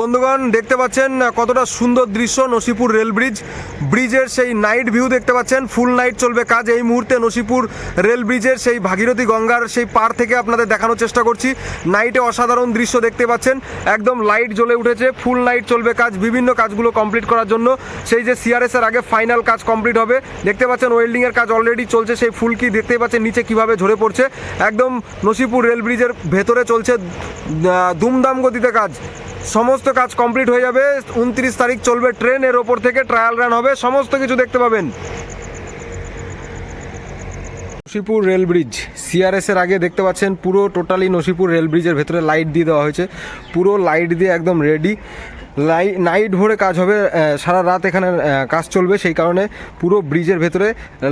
বন্ধুগণ, দেখতে পাচ্ছেন কতটা সুন্দর দৃশ্য নসিপুর রেল ব্রিজ। ব্রিজের সেই নাইট ভিউ দেখতে পাচ্ছেন ফুল নাইট চলবে কাজ। এই মুহূর্তে নসিপুর রেল ব্রিজের সেই ভাগীরথী গঙ্গার সেই পার থেকে আপনাদের দেখানোর চেষ্টা করছি। নাইটে অসাধারণ দৃশ্য দেখতে পাচ্ছেন, একদম লাইট জ্বলে উঠেছে ফুল নাইট চলবে কাজ, বিভিন্ন কাজগুলো কমপ্লিট করার জন্য। সেই যে সিআরএস এর আগে ফাইনাল কাজ কমপ্লিট হবে, দেখতে পাচ্ছেন ওয়েল্ডিং এর কাজ অলরেডি চলছে, সেই ফুলকি দেখতে পাচ্ছেন, নিচে কীভাবে ঝরে পড়ছে। একদম নসিপুর রেল ব্রিজের ভেতরে চলছে দুমদাম গতিতে কাজ। সমস্ত কাজ কমপ্লিট হয়ে যাবে। উনত্রিশ তারিখ চলবে ট্রেন, এর ওপর থেকে ট্রায়াল রান হবে। সমস্ত কিছু দেখতে পাবেন। নসিপুর রেল ব্রিজ সিআরএস এর আগে দেখতে পাচ্ছেন পুরো টোটালি নসিপুর রেল ব্রিজের ভেতরে লাইট দিয়ে দেওয়া হয়েছে। পুরো লাইট দিয়ে একদম রেডি নাইট ভোরে কাজ হবে সারা রাত এখানে কাজ চলবে। সেই কারণে পুরো ব্রিজের ভেতরে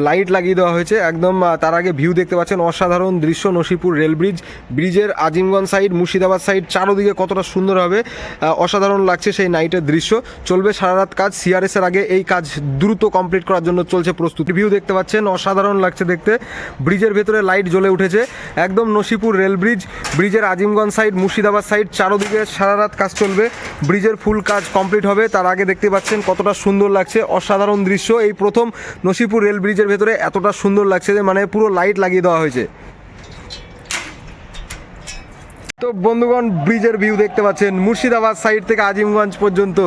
লাইট লাগিয়ে দেওয়া হয়েছে। একদম তার আগে ভিউ দেখতে পাচ্ছেন অসাধারণ দৃশ্য, নসিপুর রেল ব্রিজ ব্রিজের আজিমগঞ্জ সাইড মুর্শিদাবাদ সাইড চারোদিকে কতটা সুন্দর হবে অসাধারণ লাগছে সেই নাইটের দৃশ্য। চলবে সারা রাত কাজ। সিআরএস এর আগে এই কাজ দ্রুত কমপ্লিট করার জন্য চলছে প্রস্তুতি। ভিউ দেখতে পাচ্ছেন, অসাধারণ লাগছে দেখতে। ব্রিজের ভেতরে লাইট জ্বলে উঠেছে। একদম নসিপুর রেল ব্রিজ ব্রিজের আজিমগঞ্জ সাইড মুর্শিদাবাদ সাইড চারোদিকে সারা রাত কাজ চলবে। ব্রিজের ফুল কাজ কমপ্লিট হবে। তার আগে দেখতে পাচ্ছেন কতটা সুন্দর লাগছে। অসাধারণ দৃশ্য। এই প্রথম নসিপুর রেল ব্রিজের ভেতরে এতটা সুন্দর লাগছে যে মানে পুরো লাইট লাগিয়ে দেওয়া হয়েছে। তো বন্ধুগণ, ব্রিজের ভিউ দেখতে পাচ্ছেন মুর্শিদাবাদ সাইড থেকে আজিমগঞ্জ পর্যন্ত।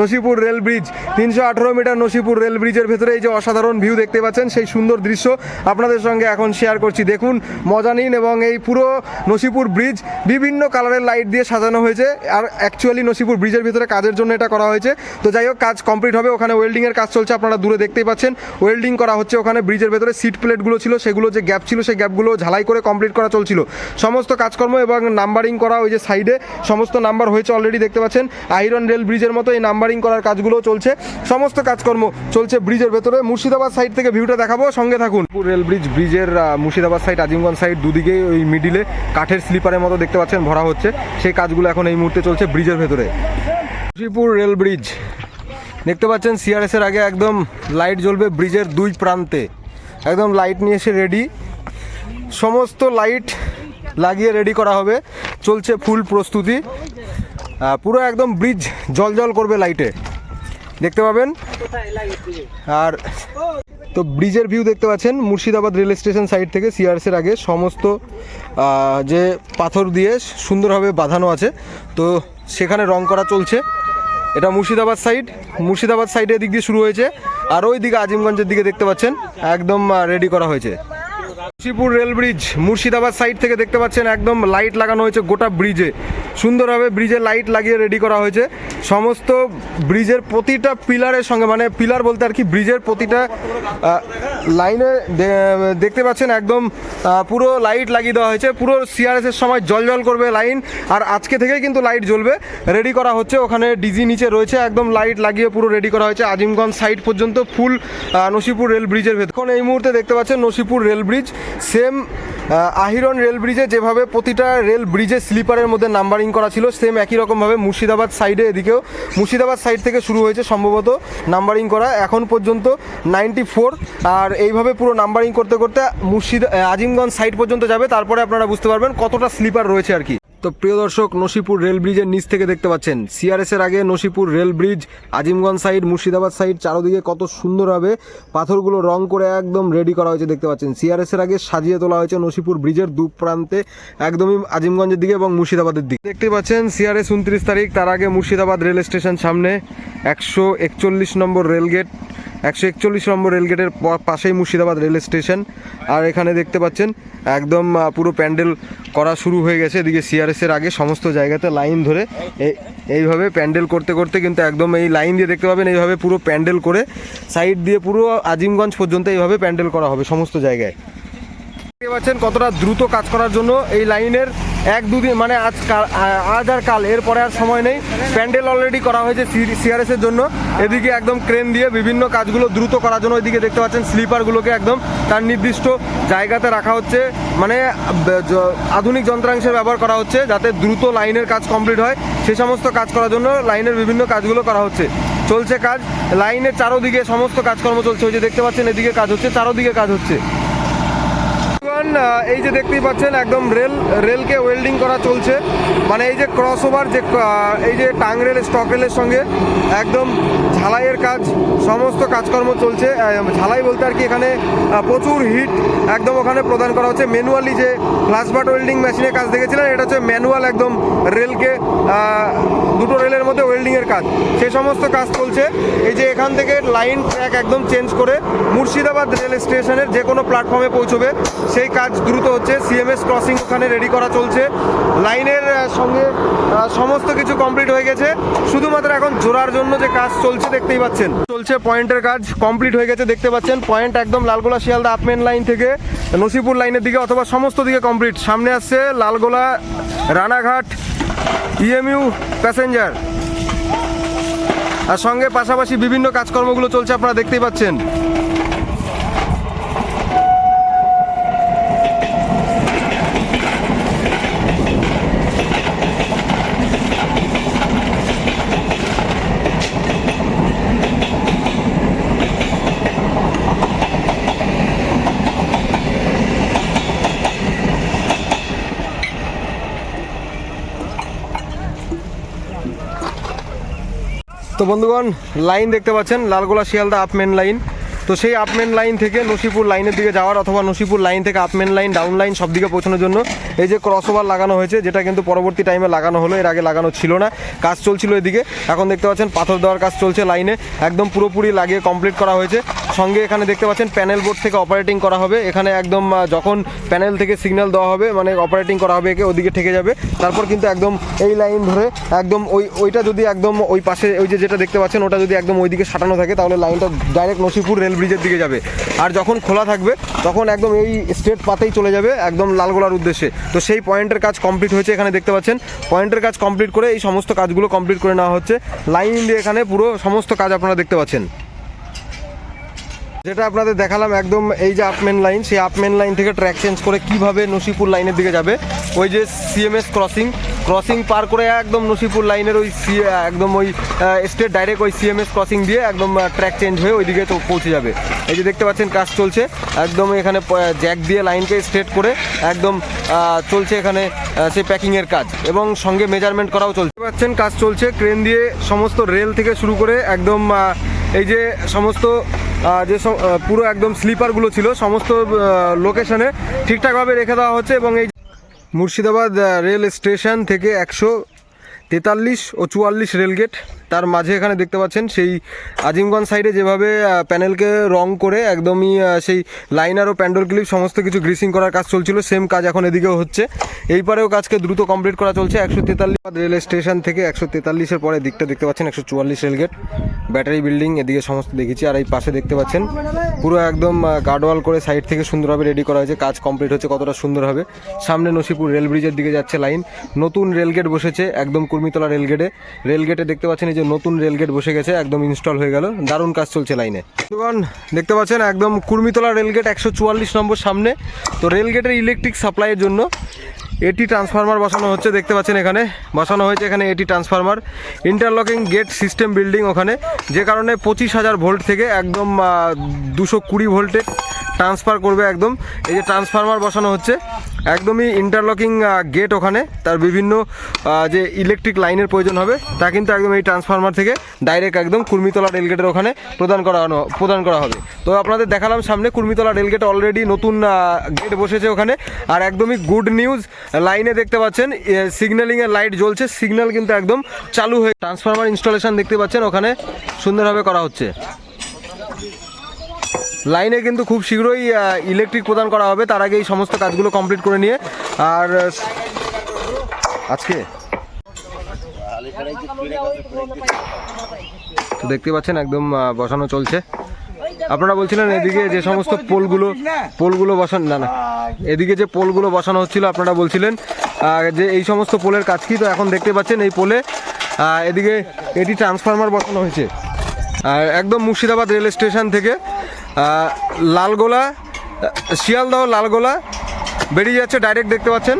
নসিপুর রেল ব্রিজ, তিনশো আঠেরো মিটার নসিপুর রেল ব্রিজের ভেতরে এই যে অসাধারণ ভিউ দেখতে পাচ্ছেন, সেই সুন্দর দৃশ্য আপনাদের সঙ্গে এখন শেয়ার করছি। দেখুন, মজা নিন এবং এই পুরো নসিপুর ব্রিজ বিভিন্ন কালারের লাইট দিয়ে সাজানো হয়েছে। আর অ্যাকচুয়ালি নসিপুর ব্রিজের ভিতরে কাজের জন্য এটা করা হয়েছে। তো যাই হোক, কাজ কমপ্লিট হবে। ওখানে ওয়েল্ডিংয়ের কাজ চলছে, আপনারা দূরে দেখতেই পাচ্ছেন। ওয়েল্ডিং করা হচ্ছে ওখানে। ব্রিজের ভেতরে সিট প্লেটগুলো ছিল, সেগুলো যে গ্যাপ ছিল, সেই গ্যাপগুলো ঝালাই করে কমপ্লিট করা চলছিল। সমস্ত কাজকর্ম এবং নাম্বারিং করা ওই যে সাইডে সমস্ত নাম্বার হয়েছে অলরেডি দেখতে পাচ্ছেন। আইরন রেল ব্রিজের মতো এই নাম্বারিং করার কাজগুলো চলছে। সমস্ত কাজকর্ম চলছে ব্রিজের ভেতরে। মুর্শিদাবাদ সাইড থেকে ভিউটা দেখাবো, সঙ্গে থাকুন। রেল ব্রিজ ব্রিজের মুর্শিদাবাদ সাইড আজিমগঞ্জ সাইড দুদিকে ওই মিডিলে কাঠের স্লিপারের মতো দেখতে পাচ্ছেন, ভরা হচ্ছে। সেই কাজগুলো এখন এই মুহূর্তে চলছে ব্রিজের ভেতরে। লক্ষ্মীপুর রেল ব্রিজ দেখতে পাচ্ছেন সিআরএস এর আগে একদম লাইট জ্বলবে ব্রিজের দুই প্রান্তে। একদম লাইট নিয়ে এসে রেডি সমস্ত লাইট লাগিয়ে রেডি করা হবে। চলছে ফুল প্রস্তুতি। পুরো একদম ব্রিজ জল জল করবে লাইটে। দেখতে পাবেন? আর তো ব্রিজের ভিউ দেখতে পাচ্ছেন, মুর্শিদাবাদ রেল স্টেশন সাইড থেকে সিআরএস এর আগে সমস্ত যে পাথর দিয়ে সুন্দরভাবে বাঁধানো আছে, তো সেখানে রং করা চলছে। এটা মুর্শিদাবাদ সাইড মুর্শিদাবাদ সাইডের দিক দিয়ে শুরু হয়েছে, আর ওই দিকে আজিমগঞ্জের দিকে দেখতে পাচ্ছেন, একদম রেডি করা হয়েছে। Kashipur rail bridge, Murshidabad side থেকে দেখতে পাচ্ছেন একদম লাইট লাগানো হয়েছে গোটা ব্রিজে। সুন্দরভাবে ব্রিজে লাইট লাগিয়ে রেডি করা হয়েছে। সমস্ত ব্রিজের প্রতিটা পিলারের সঙ্গে মানে পিলার বলতে আর কি, ব্রিজের প্রতিটা লাইনে দেখতে পাচ্ছেন একদম পুরো লাইট লাগিয়ে দেওয়া হয়েছে। পুরো সিআরএস এর সময় জল জল করবে লাইন আর আজকে থেকেই কিন্তু লাইট জ্বলবে। রেডি করা হচ্ছে। ওখানে ডিজি নিচে রয়েছে। একদম লাইট লাগিয়ে পুরো রেডি করা হয়েছে। আজিমগঞ্জ সাইড পর্যন্ত ফুল নসিপুর রেল ব্রিজের ভেতর। এখন এই মুহূর্তে দেখতে পাচ্ছেন Nasipur rail bridge. Same Ahiran rail ব্রিজে যেভাবে প্রতিটা রেল ব্রিজে স্লিপারের মধ্যে নাম্বারিং করা ছিল সেম একই রকমভাবে মুর্শিদাবাদ সাইডে এদিকেও। মুর্শিদাবাদ সাইড থেকে শুরু হয়েছে সম্ভবত নাম্বারিং করা। এখন পর্যন্ত নাইনটি ফোর আর এইভাবে পুরো নাম্বারিং করতে করতে মুর্শিদা আজিমগঞ্জ সাইড পর্যন্ত যাবে। তারপরে আপনারা বুঝতে পারবেন কতটা স্লিপার রয়েছে আর কি। তো প্রিয় দর্শক, নসিপুর রেল ব্রিজের নিচ থেকে দেখতে পাচ্ছেন। সিআরএস এর আগে Nasipur rail bridge, Azimganj side Murshidabad side চারোদিকে কত সুন্দরভাবে পাথরগুলো রং করে একদম রেডি করা হয়েছে দেখতে পাচ্ছেন। সিআরএস এর আগে সাজিয়ে তোলা হয়েছে নসিপুর ব্রিজের দু প্রান্তে, একদমই আজিমগঞ্জের দিকে এবং মুর্শিদাবাদের দিকে। দেখতে পাচ্ছেন সিআরএস উনত্রিশ তারিখ, তার আগে মুর্শিদাবাদ রেল স্টেশন সামনে, একশো একচল্লিশ নম্বর রেলগেট একশো একচল্লিশ নম্বর রেলগেটের পাশেই মুর্শিদাবাদ রেল স্টেশন। আর এখানে দেখতে পাচ্ছেন, একদম পুরো প্যান্ডেল করা শুরু হয়ে গেছে। এদিকে সিআরএস এর আগে সমস্ত জায়গাতে লাইন ধরে এই- এইভাবে প্যান্ডেল করতে করতে কিন্তু একদম এই লাইন দিয়ে দেখতে পাবেন, এইভাবে পুরো প্যান্ডেল করে সাইড দিয়ে পুরো আজিমগঞ্জ পর্যন্ত এইভাবে প্যান্ডেল করা হবে সমস্ত জায়গায়। দেখতে পাচ্ছেন কতটা দ্রুত কাজ করার জন্য এই লাইনের এক দুদিন মানে আজ আজ আর কাল, এরপরে আর সময় নেই। প্যান্ডেল অলরেডি করা হয়েছে সিআরএস এর জন্য। এদিকে একদম ক্রেন দিয়ে বিভিন্ন কাজগুলো দ্রুত করার জন্য ওইদিকে দেখতে পাচ্ছেন স্লিপারগুলোকে একদম তার নির্দিষ্ট জায়গাতে রাখা হচ্ছে। মানে আধুনিক যন্ত্রাংশের ব্যবহার করা হচ্ছে যাতে দ্রুত লাইনের কাজ কমপ্লিট হয়। সে সমস্ত কাজ করার জন্য লাইনের বিভিন্ন কাজগুলো করা হচ্ছে। চলছে কাজ। লাইনের চারোদিকে সমস্ত কাজকর্ম চলছে। ওই যে দেখতে পাচ্ছেন এদিকে কাজ হচ্ছে, চারোদিকে কাজ হচ্ছে। বন্ধুগণ এই যে দেখতেই পাচ্ছেন, একদম রেল, রেলকে ওয়েল্ডিং করা চলছে। মানে এই যে ক্রস ওভার যে এই যে টাং রেল স্টক রেলের সঙ্গে একদম ঝালাইয়ের কাজ, সমস্ত কাজকর্ম চলছে। ঝালাই বলতে আর কি এখানে প্রচুর হিট একদম ওখানে প্রদান করা হচ্ছে। ম্যানুয়ালি যে ফ্লাশবাট ওয়েল্ডিং মেশিনের কাজ দেখেছিলেন, এটা হচ্ছে ম্যানুয়াল একদম রেলকে দুটো রেলের মধ্যে ওয়েল্ডিংয়ের কাজ। সেই সমস্ত কাজ চলছে। এই যে এখান থেকে লাইন ট্র্যাক একদম চেঞ্জ করে মুর্শিদাবাদ রেল স্টেশনের যে কোনো প্ল্যাটফর্মে পৌঁছবে, সেই কাজ দ্রুত হচ্ছে সিএমএস ক্রসিং ওখানে রেডি করা চলছে। লাইনের সঙ্গে সমস্ত কিছু কমপ্লিট হয়ে গেছে। শুধুমাত্র এখন জোড়ার জন্য যে কাজ চলছে দেখতেই পাচ্ছেন। চলছে পয়েন্টের কাজ কমপ্লিট হয়ে গেছে, দেখতে পাচ্ছেন। পয়েন্ট একদম লালগোলা শিয়ালদা আপমেন লাইন থেকে, নসিপুর লাইনের দিকে অথবা সমস্ত দিকে কমপ্লিট সামনে আসছে লালগোলা, রানাঘাট ইএমইউ প্যাসেঞ্জার আর সঙ্গে পাশাপাশি বিভিন্ন কাজকর্মগুলো চলছে, আপনারা দেখতেই পাচ্ছেন। তো বন্ধুগণ লাইন দেখতে পাচ্ছেন, লালগোলা শিয়ালদা আপমেন লাইন তো সেই আপমেন লাইন থেকে নসিপুর লাইনের দিকে যাওয়ার অথবা নসিপুর লাইন থেকে আপমেন লাইন ডাউন লাইন সব দিকে পৌঁছানোর জন্য এই যে ক্রস ওভার লাগানো হয়েছে, যেটা কিন্তু পরবর্তী টাইমে লাগানো হলো, এর আগে লাগানো ছিল না। কাজ চলছিল এদিকে। এখন দেখতে পাচ্ছেন, পাথর দেওয়ার কাজ চলছে লাইনে একদম পুরোপুরি লাগিয়ে কমপ্লিট করা হয়েছে। সঙ্গে এখানে দেখতে পাচ্ছেন প্যানেল বোর্ড থেকে অপারেটিং করা হবে। এখানে একদম যখন প্যানেল থেকে সিগন্যাল দেওয়া হবে মানে অপারেটিং করা হবে, একে ওদিকে ঠেকে যাবে। তারপর কিন্তু একদম এই লাইন ধরে একদম ওই, ওইটা যদি একদম ওই পাশে, ওই যে যেটা দেখতে পাচ্ছেন, ওটা যদি একদম ওইদিকে সাটানো থাকে, তাহলে লাইনটা ডাইরেক্ট নসিপুর রেল ব্রিজের দিকে যাবে। আর যখন খোলা থাকবে, তখন একদম এই স্ট্রেট পাতেই চলে যাবে, একদম লালগোলার উদ্দেশ্যে। তো সেই পয়েন্টের কাজ কমপ্লিট হয়েছে এখানে দেখতে পাচ্ছেন। পয়েন্টের কাজ কমপ্লিট করে এই সমস্ত কাজগুলো কমপ্লিট করে নেওয়া হচ্ছে। লাইন দিয়ে এখানে পুরো সমস্ত কাজ আপনারা দেখতে পাচ্ছেন। যেটা আপনাদের দেখালাম একদম এই যে আপমেন লাইন সেই আপমেন লাইন থেকে ট্র্যাক চেঞ্জ করে কীভাবে নসিপুর লাইনের দিকে যাবে। ওই যে সিএমএস ক্রসিং ক্রসিং পার করে একদম নসিপুর লাইনের ওই সি একদম ওই স্টেট ডাইরেক্ট ওই সিএমএস ক্রসিং দিয়ে একদম ট্র্যাক চেঞ্জ হয়ে ওই দিকে তো পৌঁছে যাবে। এই যে দেখতে পাচ্ছেন কাজ চলছে। একদম এখানে জ্যাক দিয়ে লাইনকে স্ট্রেট করে একদম চলছে এখানে সেই প্যাকিংয়ের কাজ এবং সঙ্গে মেজারমেন্ট করাও চলছে। পাচ্ছেন কাজ চলছে। ক্রেন দিয়ে সমস্ত রেল থেকে শুরু করে একদম এই যে সমস্ত যে পুরো একদম স্লিপারগুলো ছিল, সমস্ত লোকেশনে ঠিকঠাকভাবে রেখে দেওয়া হচ্ছে এবং এই মুর্শিদাবাদ রেল স্টেশন থেকে একশো তেতাল্লিশ ও চুয়াল্লিশ রেলগেট। তার মাঝে এখানে দেখতে পাচ্ছেন সেই আজিমগঞ্জ সাইডে যেভাবে প্যানেলকে রং করে একদমই সেই লাইনার ও প্যান্ডল ক্লিপ, সমস্ত কিছু গ্রিসিং করার কাজ চলছিল, সেম কাজ এখন এদিকেও হচ্ছে। এই পারেও কাজকে দ্রুত কমপ্লিট করা চলছে, একশো তেতাল্লিশ রেল স্টেশন থেকে একশো তেতাল্লিশের পরে দিকটা দেখতে পাচ্ছেন, একশো চুয়াল্লিশ রেলগেট। ব্যাটারি বিল্ডিং এদিকে সমস্ত দেখেছি, আর এই পাশে দেখতে পাচ্ছেন, পুরো একদম গার্ডওয়াল করে সাইড থেকে সুন্দরভাবে রেডি করা হয়েছে, কাজ কমপ্লিট হচ্ছে কতটা সুন্দর হবে। সামনে নসিপুর রেল ব্রিজের দিকে যাচ্ছে লাইন, নতুন রেলগেট বসেছে, একদম কুর্মিতলা রেলগেটে। রেলগেটে দেখতে পাচ্ছেন এই যে নতুন রেলগেট বসে গেছে একদম ইনস্টল হয়ে গেল। দারুণ কাজ চলছে লাইনে বন্ধুগণ, দেখতে পাচ্ছেন একদম কুর্মিতলা রেলগেট একশো চুয়াল্লিশ নম্বর সামনে। তো রেলগেটের ইলেকট্রিক সাপ্লাইয়ের জন্য এটি ট্রান্সফরমার বসানো হচ্ছে দেখতে পাচ্ছেন এখানে। বসানো হয়েছে এখানে এটি transformer interlocking gate system building ওখানে। যে কারণে পঁচিশ হাজার ভোল্ট থেকে একদম দুশো কুড়ি ভোল্টে ট্রান্সফার করবে একদম। এই যে ট্রান্সফরমার বসানো হচ্ছে। একদমই ইন্টারলকিং গেট ওখানে। তার বিভিন্ন যে ইলেকট্রিক লাইনের প্রয়োজন হবে, তা কিন্তু একদম এই ট্রান্সফরমার থেকে ডাইরেক্ট একদম কুর্মিতলা রেলগেটের ওখানে প্রদান করা প্রদান করা হবে। তো আপনাদের দেখালাম সামনে, কুর্মিতলা রেলগেট অলরেডি নতুন গেট বসেছে ওখানে। আর একদমই গুড নিউজ লাইনে দেখতে পাচ্ছেন সিগন্যালিং এর লাইট জ্বলছে সিগন্যাল কিন্তু একদম চালু হয়ে ট্রান্সফরমার ইনস্টলেশন দেখতে পাচ্ছেন, ওখানে সুন্দরভাবে করা হচ্ছে। লাইনে কিন্তু খুব শীঘ্রই ইলেকট্রিক প্রদান করা হবে। তার আগে এই সমস্ত কাজগুলো কমপ্লিট করে নিয়ে। আর আজকে? দেখতে পাচ্ছেন একদম বসানো চলছে। আপনারা বলছিলেন এদিকে যে সমস্ত পোলগুলো পোলগুলো বসান, না না। এদিকে যে পোলগুলো বসানো হচ্ছিল, আপনারা বলছিলেন যে এই সমস্ত পোলের কাজ কি? তো এখন দেখতে পাচ্ছেন এই পোলে এদিকে এটি ট্রান্সফরমার বসানো হয়েছে। আর একদম মুর্শিদাবাদ রেল স্টেশন থেকে লালগোলা শিয়ালদহ লালগোলা, বেরিয়ে যাচ্ছে ডাইরেক্ট দেখতে পাচ্ছেন।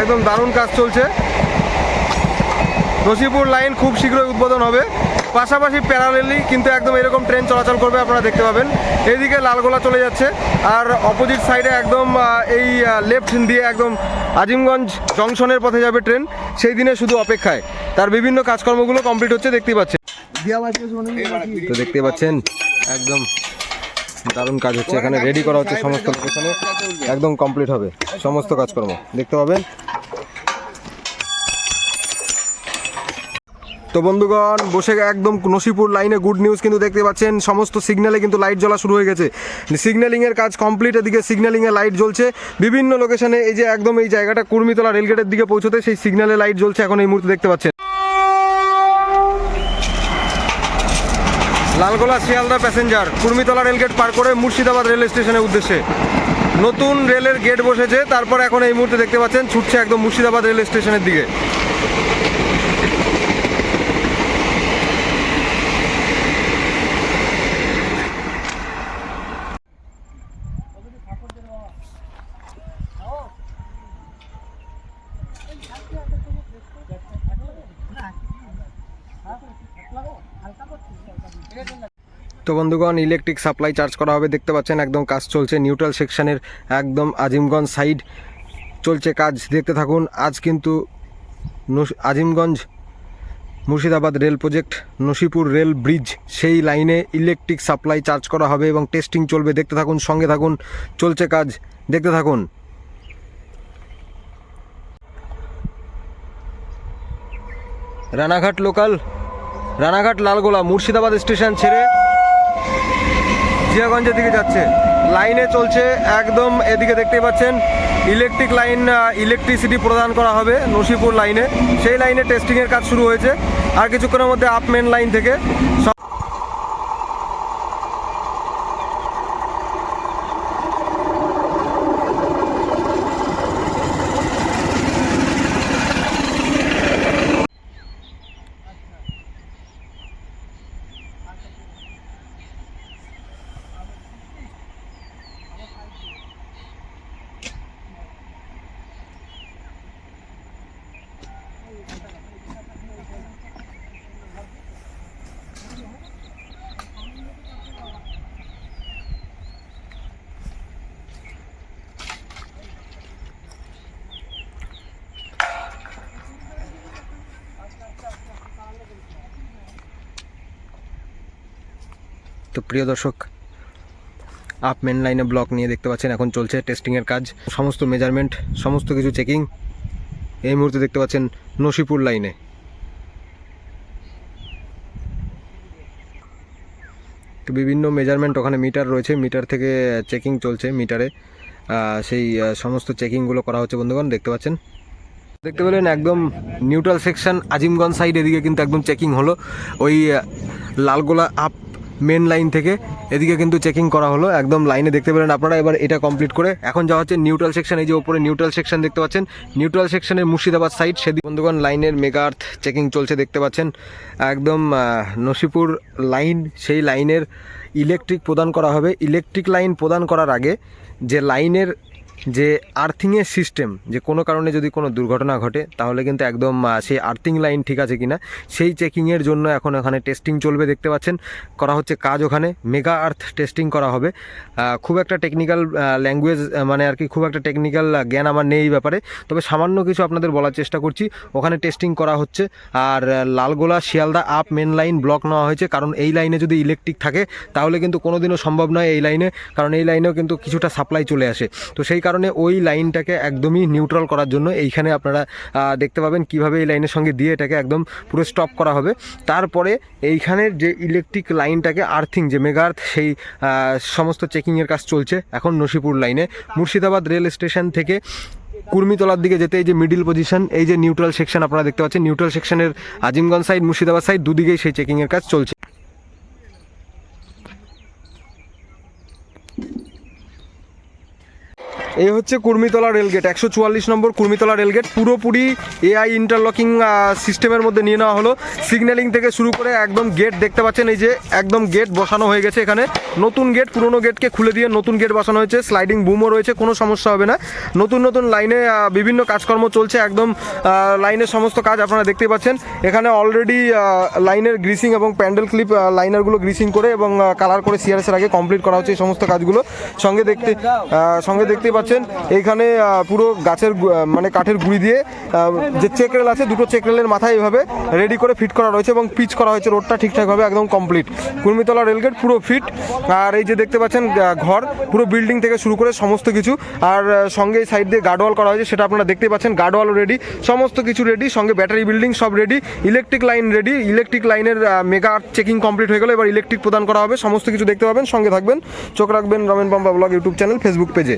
একদম দারুণ কাজ চলছে। নসিপুর লাইন খুব শীঘ্রই উদ্বোধন হবে। পাশাপাশি প্যারালেলি কিন্তু একদম এরকম ট্রেন চলাচল করবে আপনারা দেখতে পাবেন। এইদিকে লালগোলা চলে যাচ্ছে আর অপোজিট সাইডে একদম এই লেফট দিয়ে একদম আজিমগঞ্জ জংশনের পথে যাবে ট্রেন সেই দিনে শুধু অপেক্ষায়। তার বিভিন্ন কাজকর্মগুলো কমপ্লিট হচ্ছে, দেখতেই পাচ্ছেন। তো দেখতে পাচ্ছেন একদম দারুণ কাজ হচ্ছে। এখানে রেডি করা হচ্ছে সমস্ত লোকেশনে একদম কমপ্লিট হবে। সমস্ত কাজকর্ম। দেখতে পাবেন? তো বন্ধুগণ বসে একদম নসিপুর লাইনে গুড নিউজ কিন্তু দেখতে পাচ্ছেন। সমস্ত সিগন্যালে কিন্তু লাইট জ্বলা শুরু হয়ে গেছে। সিগন্যালিংয়ের কাজ কমপ্লিট এদিকে সিগন্যালিংয়ে লাইট জ্বলছে। বিভিন্ন লোকেশনে এই যে একদম এই জায়গাটা কুর্মিতলা রেলগেটের দিকে পৌঁছতে সেই সিগন্যালে লাইট জ্বলছে এখন এই মুহূর্তে দেখতে পাচ্ছেন। Lalgola Sealdah passenger Kurmitala rail gate পার করে মুর্শিদাবাদ রেল স্টেশনের উদ্দেশ্যে। নতুন রেলের গেট বসেছে, তারপর এখন এই মুহূর্তে দেখতে পাচ্ছেন, ছুটছে একদম মুর্শিদাবাদ রেল স্টেশনের দিকে। তো বন্ধুগণ ইলেকট্রিক সাপ্লাই চার্জ করা হবে। দেখতে পাচ্ছেন, একদম কাজ চলছে। নিউট্রাল সেকশনের একদম আজিমগঞ্জ সাইড চলছে কাজ। দেখতে থাকুন, আজ কিন্তু Azimganj Murshidabad rail project Nasipur rail bridge সেই লাইনে ইলেকট্রিক সাপ্লাই চার্জ করা হবে এবং টেস্টিং চলবে। দেখতে থাকুন, সঙ্গে থাকুন, চলছে কাজ। দেখতে থাকুন। রানাঘাট লোকাল রানাঘাট লালগোলা, মুর্শিদাবাদ স্টেশন ছেড়ে জিয়াগঞ্জের দিকে যাচ্ছে। লাইনে চলছে একদম এদিকে দেখতে পাচ্ছেন ইলেকট্রিক লাইন ইলেকট্রিসিটি প্রদান করা হবে নসিপুর লাইনে। সেই লাইনে টেস্টিংয়ের কাজ শুরু হয়েছে। আর কিছুক্ষণের মধ্যে আপ মেন লাইন থেকে তো প্রিয় দর্শক, আপ মেন লাইনে ব্লক নিয়ে দেখতে পাচ্ছেন, এখন চলছে টেস্টিংয়ের কাজ। সমস্ত মেজারমেন্ট সমস্ত কিছু চেকিং এই মুহূর্তে দেখতে পাচ্ছেন নসিপুর লাইনে তো বিভিন্ন মেজারমেন্ট ওখানে মিটার রয়েছে মিটার থেকে চেকিং চলছে মিটারে সেই সমস্ত চেকিংগুলো করা হচ্ছে বন্ধুগণ, দেখতে পাচ্ছেন। দেখতে পেলেন একদম নিউট্রাল সেকশন আজিমগঞ্জ সাইড এদিকে কিন্তু একদম চেকিং হলো। ওই লালগোলা আপ মেন লাইন থেকে। এদিকে কিন্তু চেকিং করা হলো, একদম লাইনে দেখতে পেলেন আপনারা। এবার এটা কমপ্লিট করে এখন যাওয়া হচ্ছে নিউট্রাল সেকশন এই যে ওপরে নিউট্রাল সেকশন দেখতে পাচ্ছেন। নিউট্রাল সেকশনের মুর্শিদাবাদ সাইড সেদিকে বন্ধুগণ লাইনের মেগা আর্থ চেকিং চলছে দেখতে পাচ্ছেন। একদম নসিপুর লাইন সেই লাইনের ইলেকট্রিক প্রদান করা হবে। ইলেকট্রিক লাইন প্রদান করার আগে যে লাইনের যে আর্থিংয়ের সিস্টেম যে কোনো কারণে যদি কোনো দুর্ঘটনা ঘটে, তাহলে কিন্তু একদম সেই আর্থিং লাইন ঠিক আছে কিনা। সেই চেকিংয়ের জন্য এখন ওখানে টেস্টিং চলবে, দেখতে পাচ্ছেন। করা হচ্ছে কাজ ওখানে মেগা আর্থ টেস্টিং করা হবে। খুব একটা টেকনিক্যাল ল্যাঙ্গুয়েজ মানে আর কি খুব একটা টেকনিক্যাল জ্ঞান আমার নেই এই ব্যাপারে। তবে সামান্য কিছু আপনাদের বলার চেষ্টা করছি। ওখানে টেস্টিং করা হচ্ছে। আর Lalgola, Sealdah up main line block নেওয়া হয়েছে। কারণ এই লাইনে যদি ইলেকট্রিক থাকে, তাহলে কিন্তু কোনোদিনও সম্ভব নয় এই লাইনে কারণ এই লাইনেও কিন্তু কিছুটা সাপ্লাই চলে আসে। তো সেই কারণে ওই লাইনটাকে একদমই নিউট্রাল করার জন্য এইখানে আপনারা দেখতে পাবেন কীভাবে এই লাইনের সঙ্গে দিয়ে এটাকে একদম পুরো স্টপ করা হবে। তারপরে এইখানের যে ইলেকট্রিক লাইনটাকে আর্থিং যে মেগার্থ সেই সমস্ত চেকিংয়ের কাজ চলছে এখন নসিপুর লাইনে মুর্শিদাবাদ রেল স্টেশন থেকে কুর্মিতলার দিকে যেতে এই যে মিডিল পজিশন এই যে নিউট্রাল সেকশন আপনারা দেখতে পাচ্ছেন নিউট্রাল সেকশনের আজিমগঞ্জ সাইড মুর্শিদাবাদ সাইড দুদিকেই সেই চেকিংয়ের কাজ চলছে। এই হচ্ছে কুর্মিতলা রেলগেট, একশো চুয়াল্লিশ নম্বর কুর্মিতলা রেলগেট, পুরোপুরি এআই ইন্টারলকিং সিস্টেমের মধ্যে নিয়ে নেওয়া হলো। সিগন্যালিং থেকে শুরু করে একদম গেট দেখতে পাচ্ছেন, এই যে একদম গেট বসানো হয়ে গেছে এখানে। নতুন গেট পুরনো গেটকে খুলে দিয়ে নতুন গেট বসানো হয়েছে স্লাইডিং বুমও রয়েছে, কোনো সমস্যা হবে না। নতুন নতুন লাইনে বিভিন্ন কাজকর্ম চলছে, একদম লাইনের সমস্ত কাজ আপনারা দেখতে পাচ্ছেন। এখানে অলরেডি লাইনের গ্রিসিং এবং প্যান্ডেল ক্লিপ লাইনারগুলো গ্রিসিং করে এবং কালার করে সিআরএস এর আগে কমপ্লিট করা হচ্ছে এই সমস্ত কাজগুলো। সঙ্গে দেখতে সঙ্গে দেখতে পাচ্ছেন এইখানে পুরো গাছের মানে কাঠের গুঁড়ি দিয়ে যে চেক রেল আছে, দুটো চেক রেলের মাথায় এইভাবে রেডি করে ফিট করা রয়েছে এবং পিচ করা হয়েছে। রোডটা ঠিকঠাকভাবে একদম কমপ্লিট কুর্মিতলা রেলগেট পুরো ফিট আর এই যে দেখতে পাচ্ছেন ঘর, পুরো বিল্ডিং থেকে শুরু করে সমস্ত কিছু। আর সঙ্গে সাইড দিয়ে গার্ডওয়াল করা হয়েছে, সেটা আপনারা দেখতে পাচ্ছেন। গার্ডওয়াল রেডি সমস্ত কিছু রেডি সঙ্গে ব্যাটারি বিল্ডিং সব ready electric line ready electric লাইনের মেগা চেকিং কমপ্লিট হয়ে গেল। এবার ইলেকট্রিক প্রদান করা হবে, সমস্ত কিছু দেখতে পাবেন, সঙ্গে থাকবেন। চোখ রাখবেন Ramen Pampa blog YouTube channel Facebook পেজে